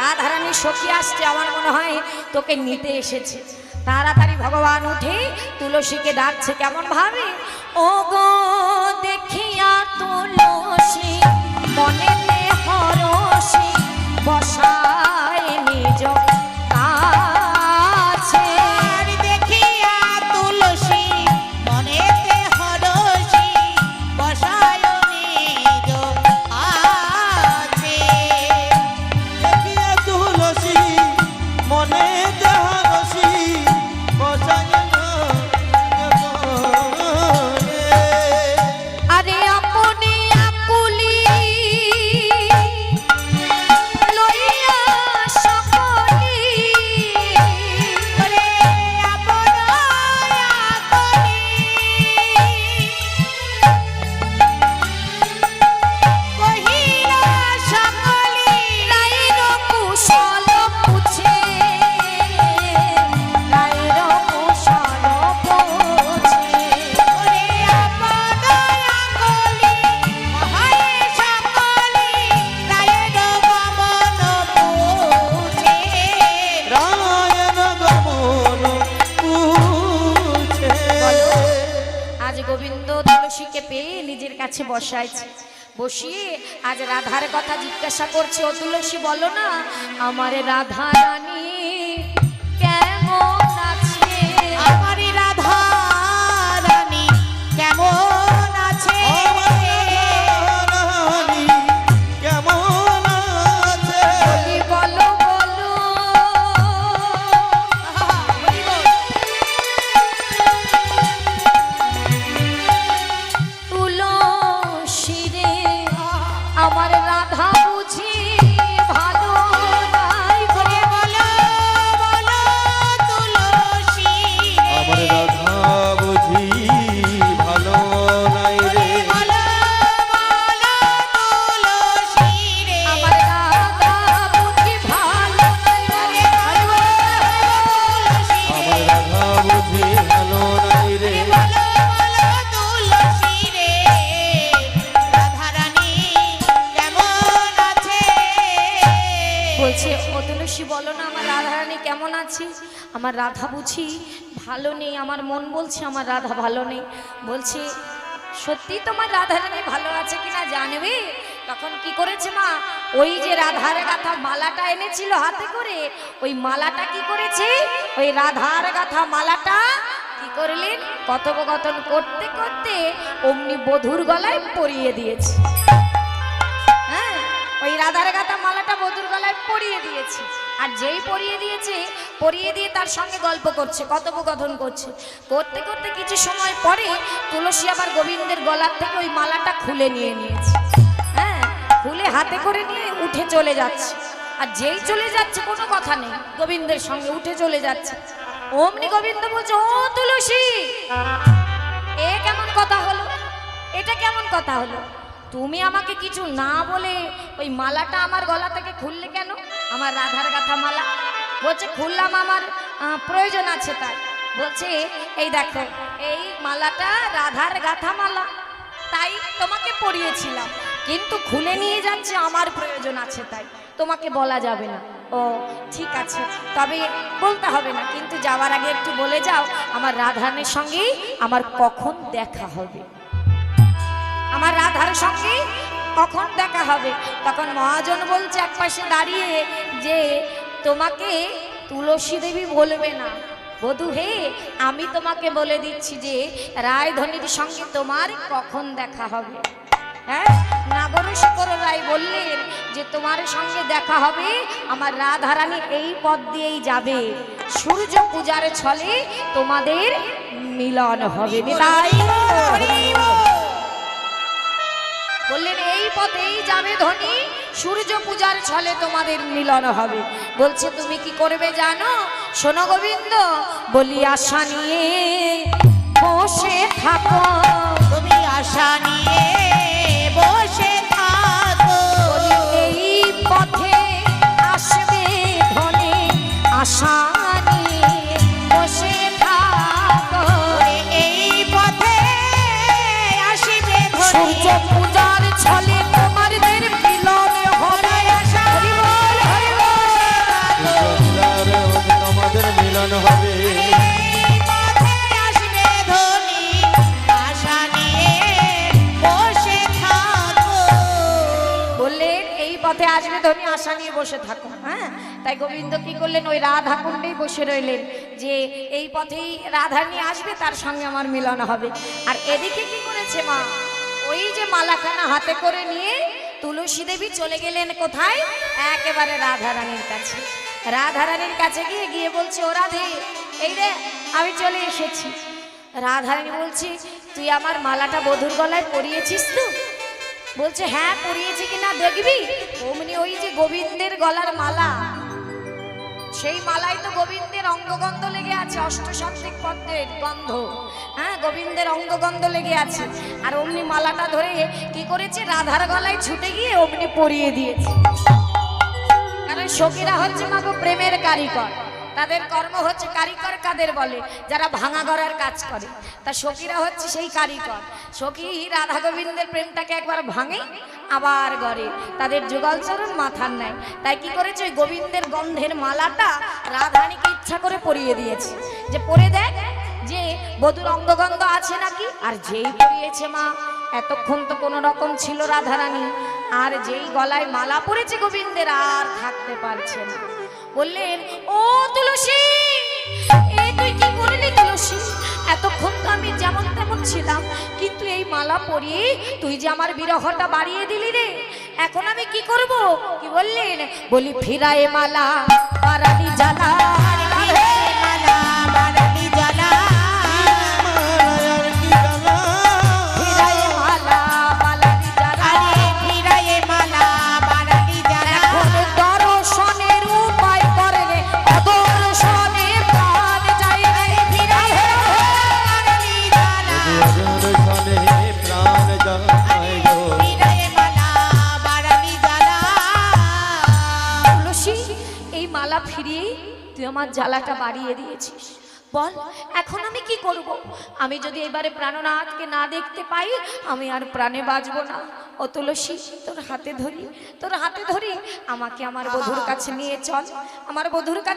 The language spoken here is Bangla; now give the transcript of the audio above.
রাধারানী সখী আসছে, আমার মনে হয় তোকে নিতে এসেছে। তাড়াতাড়ি ভগবান উঠে তুলসীকে ডাকছে, কেমন ভাবে? ও গো দেখিয়া তুলসী মনে হরসী নিজের কাছে বসাইছে। বসিয়ে আজ রাধার কথা জিজ্ঞাসা করছে ও তুলসী বলো না, আমার রাধা রানী আমার রাধা বুঝি ভালো নেই, আমার মন বলছে আমার রাধা ভালো নেই। বলছে, সত্যি তোমার রাধারানী ভালো আছে কিনা জানবে? তখন কি করেছে মা? ওই যে রাধার গাথা মালাটা এনেছিল হাতে করে, ওই মালাটা কি করেছে? ওই রাধার গাথা মালাটা কি করলেন? কথোপকথন করতে করতে অমনি বধুর গলায় পরিয়ে দিয়েছে। ওই রাধার গাথা মালাটা বধুর গলায় পরিয়ে দিয়েছে। আর যেই পরিয়ে দিয়েছে, পরিয়ে দিয়ে তার সঙ্গে গল্প করছে, কথোপকথন করছে। করতে করতে কিছু সময় পরে তুলসী আবার গোবিন্দের গলার থেকে ওই মালাটা খুলে নিয়ে নিয়েছে। হ্যাঁ খুলে হাতে করে নিয়ে উঠে চলে যাচ্ছে। আর যেই চলে যাচ্ছে, কোনো কথা নেই। গোবিন্দের সঙ্গে উঠে চলে যাচ্ছে। অমনি গোবিন্দ বলছে, ও তুলসী, এ কেমন কথা হলো? এটা কেমন কথা হলো? তুমি আমাকে কিছু না বলে ওই মালাটা আমার গলা থেকে খুললে কেন? আমার রাধার গাথা মালা। বলছে, খুললাম আমার প্রয়োজন আছে তাই। বলছে, এই দেখো, এই মালাটা রাধার গাথা মালা। তাই তোমাকে পরিয়েছিলাম। কিন্তু খুলে নিয়ে যাচ্ছে, আমার প্রয়োজন আছে তাই। তোমাকে বলা যাবে না। ও, ঠিক আছে। তবে বলতে হবে না, কিন্তু যাওয়ার আগে একটু বলে যাও, আমার রাধানের সঙ্গেই আমার কখন দেখা হবে? আমার রাধার সঙ্গে কখন দেখা হবে? তখন মহাজন বলছে একপাশে দাঁড়িয়ে যে তোমাকে তুলসী দেবী বলবে না। বধু হে, আমি তোমাকে বলে দিচ্ছি যে রায়ধনীর সঙ্গে তোমার কখন দেখা হবে? হ্যাঁ নাগরশেখর রায় বললেন যে, তোমার সঙ্গে দেখা হবে, আমার রাধারানী এই পথ দিয়েই যাবে। সূর্য পূজার ছলে তোমাদের মিলন হবে। তাই বললেন, এই পথেই যাবে ধনী, সূর্য পূজার ছলে তোমাদের মিলন হবে। বলছে, তুমি কি করবে জানো? শোনো গোবিন্দ, বলি আশা নিয়ে বসে থাকো। তুমি আশা নিয়ে একদমই আশা নিয়ে বসে থাকো হ্যাঁ? তাই গোবিন্দ কি করলেন? ওই রাধা কুণ্ডেই বসে রইলেন যে এই পথেই রাধা নিয়ে আসবে, তার সঙ্গে আমার মিলন হবে। আর এদিকে কি করেছে মা? ওই যে মালাখানা হাতে করে নিয়ে তুলসী দেবী চলে গেলেন কোথায়? একেবারে রাধা রানীর কাছে। রাধা রানীর কাছে গিয়ে গিয়ে বলছে, ও রাধে, এই রে, আমি চলে এসেছি। রাধা রানী বলছি, তুই আমার মালাটা বধুর গলায় পরিয়েছিস তো? বলছে হ্যাঁ পরিয়েছি কিনা দেখবি? অমনি ওই যে গোবিন্দের গলার মালা। সেই মালাই তো গোবিন্দের অঙ্গগন্ধ লেগে আছে অষ্টসাত্বিক পদ্মের গন্ধ। হ্যাঁ গোবিন্দের অঙ্গগন্ধ লেগে আছে। আর অমনি মালাটা ধরে কি করেছে? রাধার গলায় ছুটে গিয়ে অমনি পরিয়ে দিয়েছে। কারণ সখীরা হচ্ছে মাগো প্রেমের কারিগর। তাদের কর্ম হচ্ছে কারিগর কাদের বলে? যারা ভাঙা গড়ার কাজ করে। তা সখীরা হচ্ছে সেই কারিগর। সখী রাধা গোবিন্দের প্রেমটাকে একবার ভাঙে, আবার গড়ে। তাদের যুগলচরণ মাথার নেয় তাই কি করেছে? ওই গোবিন্দের গন্ধের মালাটা রাধারানীকে ইচ্ছা করে পরিয়ে দিয়েছে। যে পরে দেখ যে বধুর অঙ্গগন্ধ আছে নাকি? আর যেই পরিয়েছে মা, এতক্ষণ তো কোনো রকম ছিল রাধারানী। আর যেই গলায় মালা পরেছে গোবিন্দের, আর থাকতে পারছে না। বললেন, ও তুলসী, এ তুই কি করলি তুলসী? এতক্ষণ তো আমি যেমন তেমন ছিলাম, কিন্তু এই মালা পরিয়ে তুই যে আমার বিরহটা বাড়িয়ে দিলি রে। এখন আমি কি করব? কি বললেন, বলি ফিরায়ে মালা পারালি জ্বালা আমার জ্বালাটা বাড়িয়ে দিয়েছিস। বল, এখন আমি কি করব? আমি যদি এবারে প্রাণনাথকে না দেখতে পাই, আমি আর প্রাণে বাঁচব না। ও তুলসী, তোর হাতে ধরি, তোর হাতে ধরি, আমাকে আমার বধুর কাছে নিয়ে চল। আমার বধুর কাছে